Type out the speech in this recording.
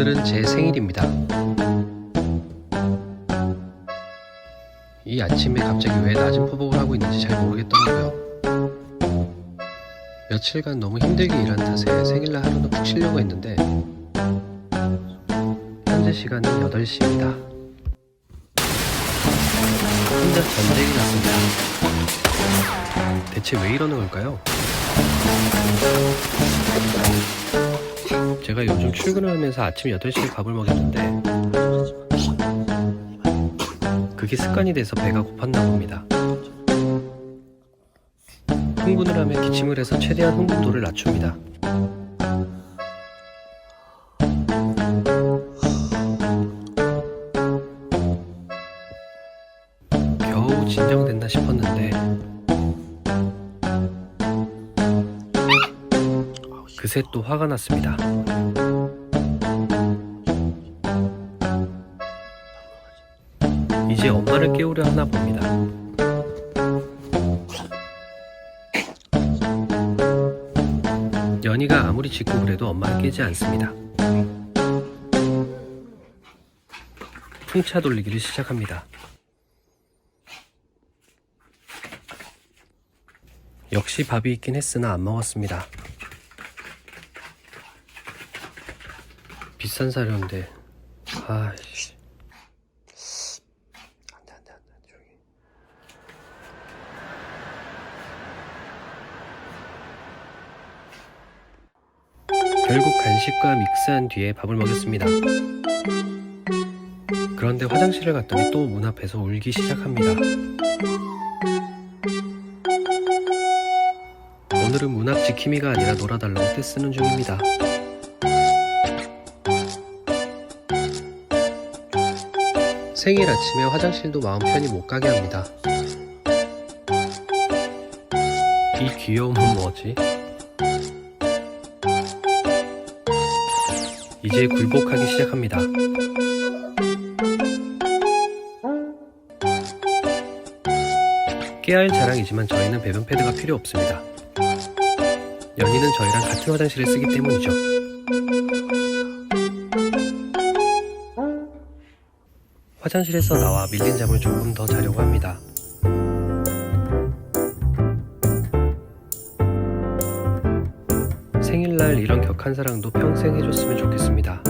오늘은 제 생일입니다. 이 아침에 갑자기 왜 낮은 포복을 하고 있는지 잘 모르겠더라고요. 며칠간 너무 힘들게 일한 탓에 생일날 하루는 푹 쉬려고 했는데 현재 시간은 8시입니다. 혼자 전쟁이 났습니다. 대체 왜 이러는 걸까요? 제가 요즘 출근을 하면서 아침 8시에 밥을 먹였는데 그게 습관이 돼서 배가 고팠나 봅니다. 흥분을 하면 기침을 해서 최대한 흥분도를 낮춥니다. 겨우 진정됐나 싶었는데 그새 또 화가 났습니다. 이제 엄마를 깨우려 하나 봅니다. 연희가 아무리 짖고 그래도 엄마를 깨지 않습니다. 풍차 돌리기를 시작합니다. 역시 밥이 있긴 했으나 안 먹었습니다. 비싼 사료인데, 아이씨. 안 돼, 안 돼, 안 돼, 조용히. 결국 간식과 믹스한 뒤에 밥을 먹였습니다. 그런데 화장실을 갔더니 또 문 앞에서 울기 시작합니다. 오늘은 문 앞 지킴이가 아니라 놀아달라고 떼쓰는 중입니다. 생일 아침에 화장실도 마음 편히 못 가게 합니다. 이 귀여움은 뭐지? 이제 굴복하기 시작합니다. 깨알 자랑이지만 저희는 배변 패드가 필요 없습니다. 연희는 저희랑 같은 화장실을 쓰기 때문이죠. 화장실에서 나와 밀린 잠을 조금 더 자려고 합니다. 생일날 이런 격한 사랑도 평생 해줬으면 좋겠습니다.